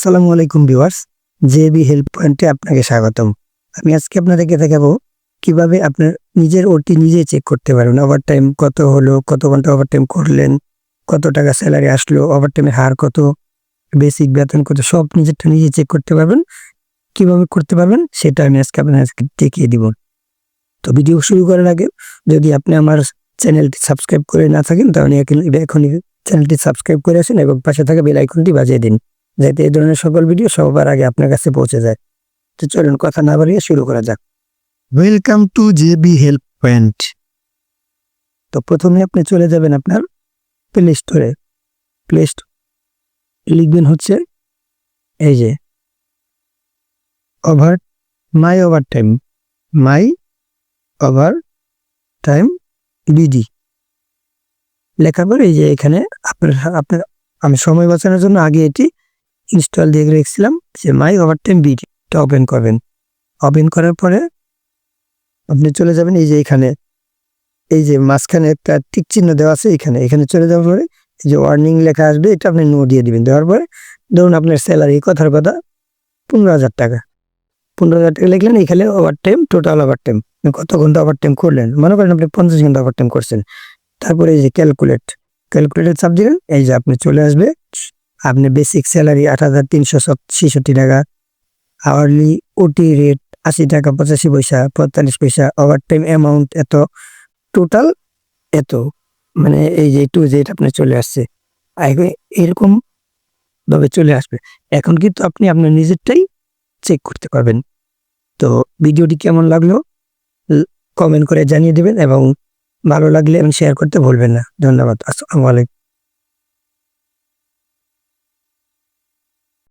আসসালামু আলাইকুম viewers, JB help পয়েন্টে আপনাকে স্বাগতম। আমি আজকে আপনাদেরকে দেখাবো কীভাবে আপনার নিজের ওটি নিজে চেক করতে পারবেন ওভার টাইম কত হলো, কত ঘণ্টা ওভার টাইম করলেন, কত টাকা স্যালারি আসলো ওভার টাইমের হার কত বেসিক বেতন কত, সব নিজেরটা নিজে চেক করতে পারবেন। কীভাবে করতে পারবেন, সেটা আমি আজকে আপনাকে দেখিয়ে দিব। তো ভিডিও শুরু করার আগে যদি আপনি আমার চ্যানেলটি সাবস্ক্রাইব করে না থাকেন, তাহলে এখন- এখনই চ্যানেলটি সাবস্ক্রাইব করে আসেন এবং পাশে থাকা বেল আইকনটি বাজিয়ে দিন। যাতে এই ধরনের সকল ভিডিও সবার আগে আপনার কাছে পৌঁছে যায়। তো চলুন কথা না বাড়িয়ে শুরু করা যাক। Welcome to JB help point তো প্রথমে আপনি চলে যাবেন আপনার প্লে স্টোরে প্লে স্টোর লিখবেন হচ্ছে এই যে over my over time my over time BD লেখার পর এই যে এখানে আপনার আপনার আমি সময় বাঁচানোর জন্য আগে এটি ইনস্টল দিয়ে রেখেছিলাম যে মাই ওভার টাইম বিডি এটা ওপেন করবেন। ওপেন করার পরে আপনি চলে যাবেন এই যে এখানে। এই যে মাঝখানে একটা টিক চিহ্ন দেওয়া আছে এখানে। এখানে চলে যাওয়ার পরে এই যে ওয়ার্নিং লেখা আসবে, এটা আপনি নো দিয়ে দিবেন। দেওয়ার পরে ধরুন আপনার স্যালারি কথার কথা, পনেরো হাজার টাকা। পনেরো হাজার টাকা লিখলেন, এখানে over time total over time কত ঘণ্টা ওভার টাইম করলেন? মনে করেন আপনি পঞ্চাশ ঘণ্টা ওভার টাইম করছেন। তারপরে এই যে ক্যালকুলেট ক্যালকুলেটর চাপ দিলেন এই যে আপনি চলে আসবে। আপনি বেসিক স্যালারি আট হাজার তিনশো ছেষট্টি টাকা আওয়ারলি ওটি রেট আশি টাকা, পঁচাশি পয়সা, পঁয়তাল্লিশ পয়সা ওভার টাইম অ্যামাউন্ট এত টোটাল এত মানে এই যে টু জেড আপনার চলে আসছে। এরকম ভাবে চলে আসবে। এখন কিন্তু আপনি আপনার নিজেরটাই চেক করতে পারবেন। তো ভিডিওটি কেমন লাগল? কমেন্ট করে জানিয়ে দেবেন এবং ভালো লাগলে শেয়ার করতে ভুলবেন না। ধন্যবাদ। আসসালামু আলাইকুম।